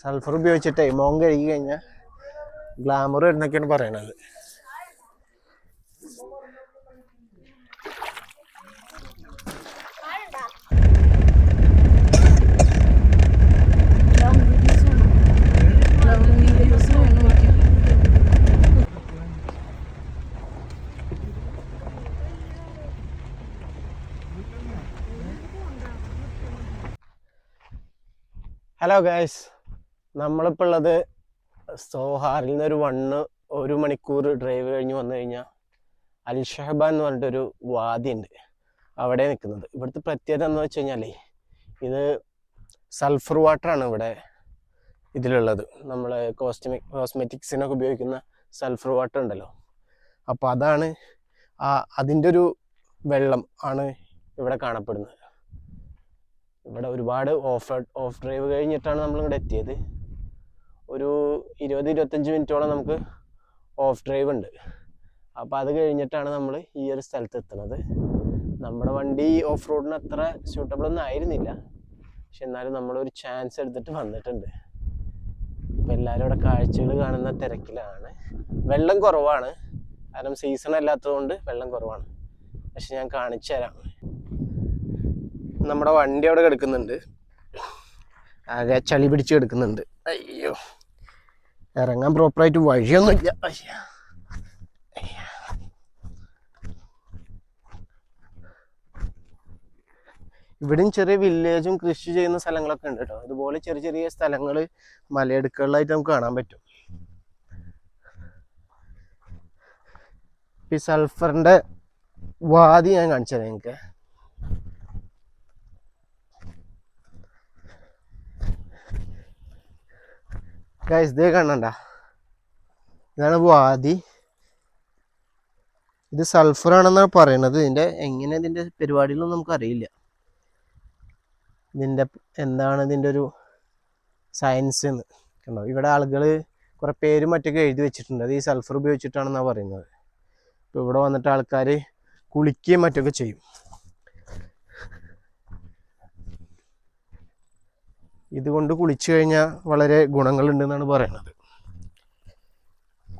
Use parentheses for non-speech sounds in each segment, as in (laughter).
Sulphur ഉപയോഗിച്ചിട്ടേ മോൻ കഴുകി കഴിഞ്ഞാൽ ഗ്ലാമർ വരുന്നൊക്കെയാണ് പറയണത്. ഹലോ ഗായ്സ് നമ്മളിപ്പോൾ ഉള്ളത് സോഹാറിൽ നിന്ന് ഒരു വണ്ണ് ഒരു മണിക്കൂർ ഡ്രൈവ് കഴിഞ്ഞ് വന്നു കഴിഞ്ഞാൽ അൽ എന്ന് പറഞ്ഞിട്ടൊരു വാദി ഉണ്ട് അവിടെ നിൽക്കുന്നത്. ഇവിടുത്തെ പ്രത്യേകത എന്ന് വെച്ച് കഴിഞ്ഞാലേ ഇത് സൾഫർ വാട്ടറാണ് ഇവിടെ ഇതിലുള്ളത്. നമ്മൾ കോസ്റ്റമിക് കോസ്മെറ്റിക്സിനൊക്കെ ഉപയോഗിക്കുന്ന സൾഫർ വാട്ടർ ഉണ്ടല്ലോ. അപ്പോൾ അതാണ് ആ അതിന്റെ ഒരു വെള്ളം ആണ് ഇവിടെ കാണപ്പെടുന്നത്. ഇവിടെ ഒരുപാട് ഓഫ് ഓഫ് ഡ്രൈവ് കഴിഞ്ഞിട്ടാണ് നമ്മൾ ഇവിടെ എത്തിയത്. ഒരു ഇരുപത് ഇരുപത്തഞ്ച് മിനിറ്റോളം നമുക്ക് ഓഫ് ഡ്രൈവ് ഉണ്ട്. അപ്പോൾ അത് കഴിഞ്ഞിട്ടാണ് നമ്മൾ ഈ ഒരു സ്ഥലത്ത് എത്തുന്നത് നമ്മുടെ വണ്ടി ഓഫ് റോഡിന് അത്ര സ്യൂട്ടബിൾ ഒന്നും ആയിരുന്നില്ല. പക്ഷെ എന്നാലും നമ്മളൊരു ചാൻസ് എടുത്തിട്ട് വന്നിട്ടുണ്ട്. ഇപ്പം എല്ലാവരും ഇവിടെ കാഴ്ചകൾ കാണുന്ന തിരക്കിലാണ്. വെള്ളം കുറവാണ്. കാരണം സീസൺ അല്ലാത്തതുകൊണ്ട് വെള്ളം കുറവാണ്. പക്ഷെ ഞാൻ കാണിച്ചു തരാം നമ്മുടെ വണ്ടി അവിടെ കിടക്കുന്നുണ്ട്. ആകെ ചളി പിടിച്ച് കിടക്കുന്നുണ്ട്. അയ്യോ. ഇറങ്ങാൻ പ്രോപ്പറായിട്ട് വഴിയൊന്നുമില്ല. അയ്യാ. ഇവിടെയും ചെറിയ വില്ലേജും കൃഷി ചെയ്യുന്ന സ്ഥലങ്ങളൊക്കെ ഉണ്ട് കേട്ടോ. അതുപോലെ ചെറിയ ചെറിയ സ്ഥലങ്ങൾ മലയിടുക്കുകളിലായിട്ട് നമുക്ക് കാണാൻ പറ്റും. ഈ സൾഫറിന്റെ വാതി ഞാൻ കാണിച്ചു തരാം നിങ്ങൾക്ക് ഗൈസ് ഇതേ കാണണ്ട ഇതാണ് വാദി. ഇത് സൾഫർ ആണെന്നാണ് പറയണത്. ഇതിന്റെ എങ്ങനെ ഇതിന്റെ പരിപാടികളൊന്നും നമുക്ക് അറിയില്ല ഇതിന്റെ എന്താണ് ഇതിന്റെ ഒരു സയൻസ് എന്ന് കണ്ടോ? ഇവിടെ ആളുകൾ കുറേ പേര് മറ്റൊക്കെ എഴുതി വെച്ചിട്ടുണ്ട്. അത് ഈ സൾഫർ ഉപയോഗിച്ചിട്ടാണെന്നാണ് പറയുന്നത്. ഇപ്പോൾ ഇവിടെ വന്നിട്ട് ആൾക്കാർ കുളിക്കുകയും മറ്റൊക്കെ ചെയ്യും. ഇതുകൊണ്ട് കുളിച്ചു കഴിഞ്ഞാൽ വളരെ ഗുണങ്ങളുണ്ടെന്നാണ് പറയുന്നത്.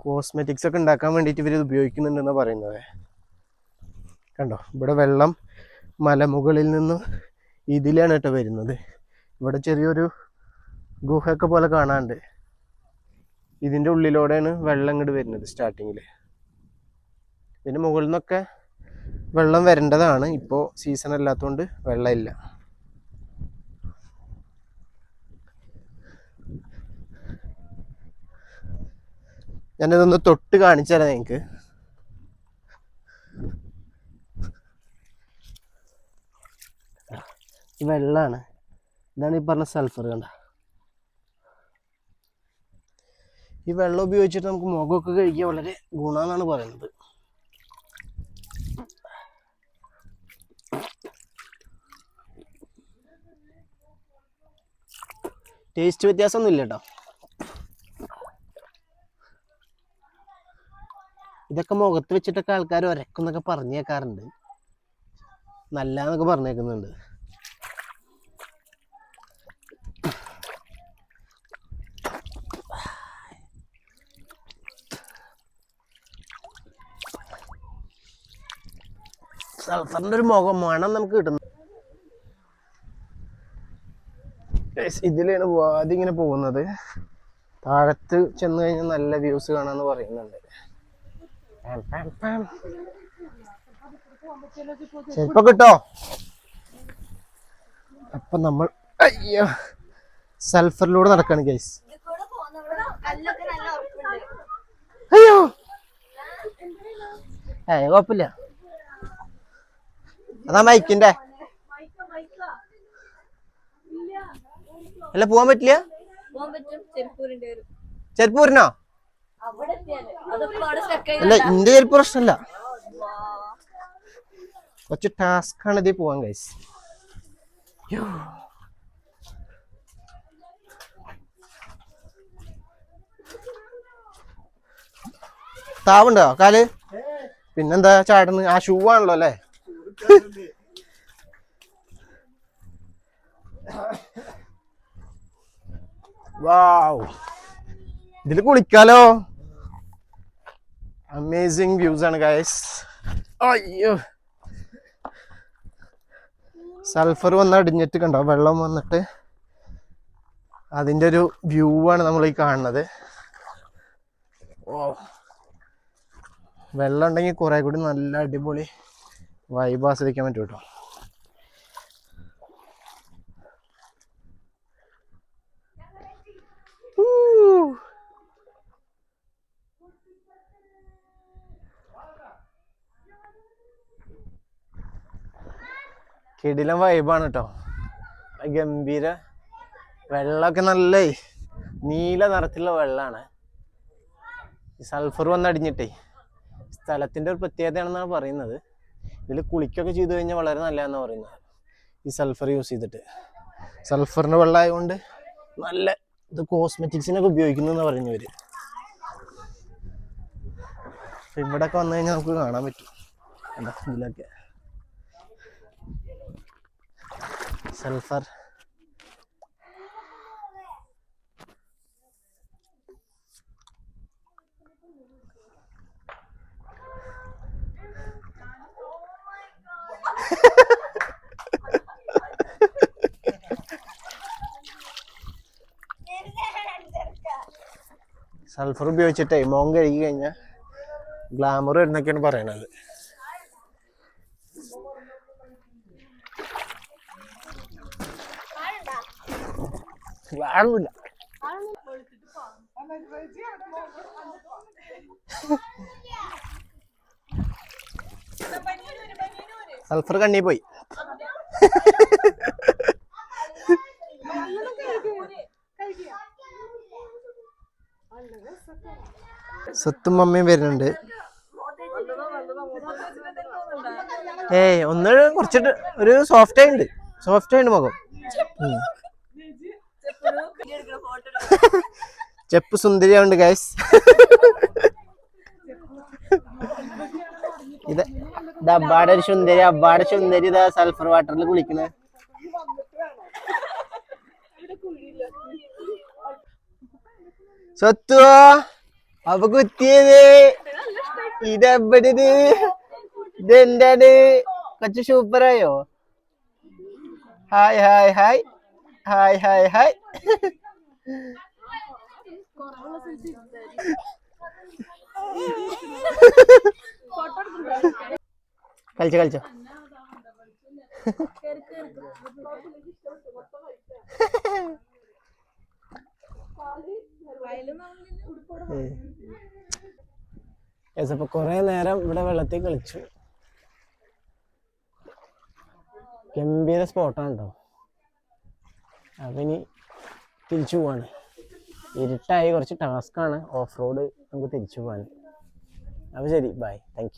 കോസ്മെറ്റിക്സ് ഒക്കെ ഉണ്ടാക്കാൻ വേണ്ടിയിട്ട് ഇവർ ഇത് ഉപയോഗിക്കുന്നുണ്ടെന്നാണ് പറയുന്നത്. കണ്ടോ? ഇവിടെ വെള്ളം മലമുകളിൽ നിന്ന് ഇതിലാണ് കേട്ടോ വരുന്നത്. ഇവിടെ ചെറിയൊരു ഗുഹയൊക്കെ പോലെ കാണാണ്ട് ഇതിന്റെ ഉള്ളിലൂടെയാണ് വെള്ളം ഇങ്ങോട്ട് വരുന്നത് സ്റ്റാർട്ടിങ്ങിൽ ഇതിന്റെ മുകളിൽ നിന്നൊക്കെ വെള്ളം വരേണ്ടതാണ്. ഇപ്പോൾ സീസൺ അല്ലാത്തതുകൊണ്ട് വെള്ളമില്ല. ഞാനിതൊന്ന് തൊട്ട് കാണിച്ചു തരാം നിങ്ങൾക്ക് ഈ വെള്ളമാണ് ഇതാണ് ഈ പറഞ്ഞ സൾഫർ കണ്ട. ഈ വെള്ളം ഉപയോഗിച്ചിട്ട് നമുക്ക് മുഖമൊക്കെ കഴിക്കാൻ വളരെ ഗുണമെന്നാണ് പറയുന്നത്. ടേസ്റ്റ് വ്യത്യാസമൊന്നും ഇല്ല കേട്ടോ. ഇതൊക്കെ മുഖത്ത് വെച്ചിട്ടൊക്കെ ആൾക്കാർ ഒരക്കുന്നൊക്കെ പറഞ്ഞേക്കാറുണ്ട്. നല്ലതെന്നൊക്കെ പറഞ്ഞേക്കുന്നുണ്ട്. സൾഫറിന്റെ ഒരു മുഖം മണം നമുക്ക് കിട്ടുന്നു. ഇതിലാണ് ആദ്യം ഇങ്ങനെ പോകുന്നത്. താഴത്ത് ചെന്ന് കഴിഞ്ഞാൽ നല്ല വ്യൂസ് കാണാന്ന് പറയുന്നുണ്ട്. ചെരുപ്പ് കിട്ടോ? അപ്പൊ നമ്മൾ അയ്യോ സൾഫറിലൂടെ നടക്കാണ് ഗൈസ് അയ്യോ. ഏ കുഴപ്പമില്ല. അതാ മൈക്കിന്റെ. അല്ല പോവാൻ പറ്റില്ല? പോകാൻ അല്ല ഇന്റെ ചെരുപ്പ് പ്രശ്നമല്ല കുറച്ച് ടാസ്ക് ആണ് ഇതിൽ പോവാൻ കഴിച്ചു താവുണ്ടോ കാൽ? പിന്നെന്താ ചാടുന്നു? ആ ഷൂ ആണല്ലോ അല്ലേ? വാവ്. ഇതിൽ കുളിക്കാലോ? അമേസിങ് വ്യൂസ് ആണ് ഗൈസ് അയ്യോ. സൾഫർ വന്ന് അടിഞ്ഞിട്ട് കണ്ടോ? വെള്ളം വന്നിട്ട് അതിന്റെ ഒരു വ്യൂ ആണ് നമ്മൾ ഈ കാണുന്നത്. ഓ വെള്ളം ഉണ്ടെങ്കിൽ കുറെ കൂടി നല്ല അടിപൊളി വൈബ് ആസ്വദിക്കാൻ പറ്റും കേട്ടോ. കിടിലം വൈബാണ് കേട്ടോ ഗംഭീര വെള്ളമൊക്കെ നല്ല നീല നിറത്തിലുള്ള വെള്ളമാണ് സൾഫർ വന്നടിഞ്ഞിട്ടേ സ്ഥലത്തിന്റെ ഒരു പ്രത്യേകതയാണെന്നാണ് പറയുന്നത്. ഇതിൽ കുളിക്കൊക്കെ ചെയ്തു കഴിഞ്ഞാൽ വളരെ നല്ലതാണെന്ന് പറയുന്നത്. ഈ സൾഫർ യൂസ് ചെയ്തിട്ട്. സൾഫറിന്റെ വെള്ളമായതുകൊണ്ട് നല്ല ഇത് കോസ്മെറ്റിക്സിനൊക്കെ ഉപയോഗിക്കുന്നതെന്ന് പറഞ്ഞവർ ഇവിടെയൊക്കെ വന്നു കഴിഞ്ഞാൽ നമുക്ക് കാണാൻ പറ്റും. എന്താ ഇതിലൊക്കെ സൾഫർ സൾഫർ ഉപയോഗിച്ചിട്ടേ മോൻ കഴുകി കഴിഞ്ഞാൽ ഗ്ലാമർ വരുന്നൊക്കെയാണ് പറയണത് വേണമില്ല സൾഫർ കണ്ണി പോയി. സ്വത്തും അമ്മയും വരുന്നുണ്ട്. ഏയ് ഒന്ന് കുറച്ചിട്ട് ഒരു സോഫ്റ്റ് ആയിട്ടുണ്ട് സോഫ്റ്റ് ആയിട്ട് മുഖം. (laughs) ചെപ്പ് സുന്ദരിയാവുണ്ട് ഗൈസ് (laughs) ഇത് അബ്ബാടെ ഒരു സുന്ദരി അബ്ബാടെ സുന്ദരി ഇതാ സൾഫർ വാട്ടറിൽ കുളിക്കണേ സ്വത്തുവോ? അവ കുത്തിയത്. ഇതെവിടത്? ഇതെന്താണ് കൊച്ചു സൂപ്പറായോ hi hi hi hi hi hi (laughs) കളിച്ചോ കളിച്ചോ. അപ്പൊ കൊറേ നേരം ഇവിടെ വെള്ളത്തിൽ കളിച്ചു. ഗംഭീര സ്പോട്ടാണ് കേട്ടോ അപ്പൊ ഇനി തിരിച്ചു പോവാണ്. ഇരുട്ടായി കുറച്ച് ടാസ്ക്കാണ് ഓഫ് റോഡ് നമുക്ക് തിരിച്ചു പോകാൻ അപ്പോൾ ശരി ബൈ താങ്ക്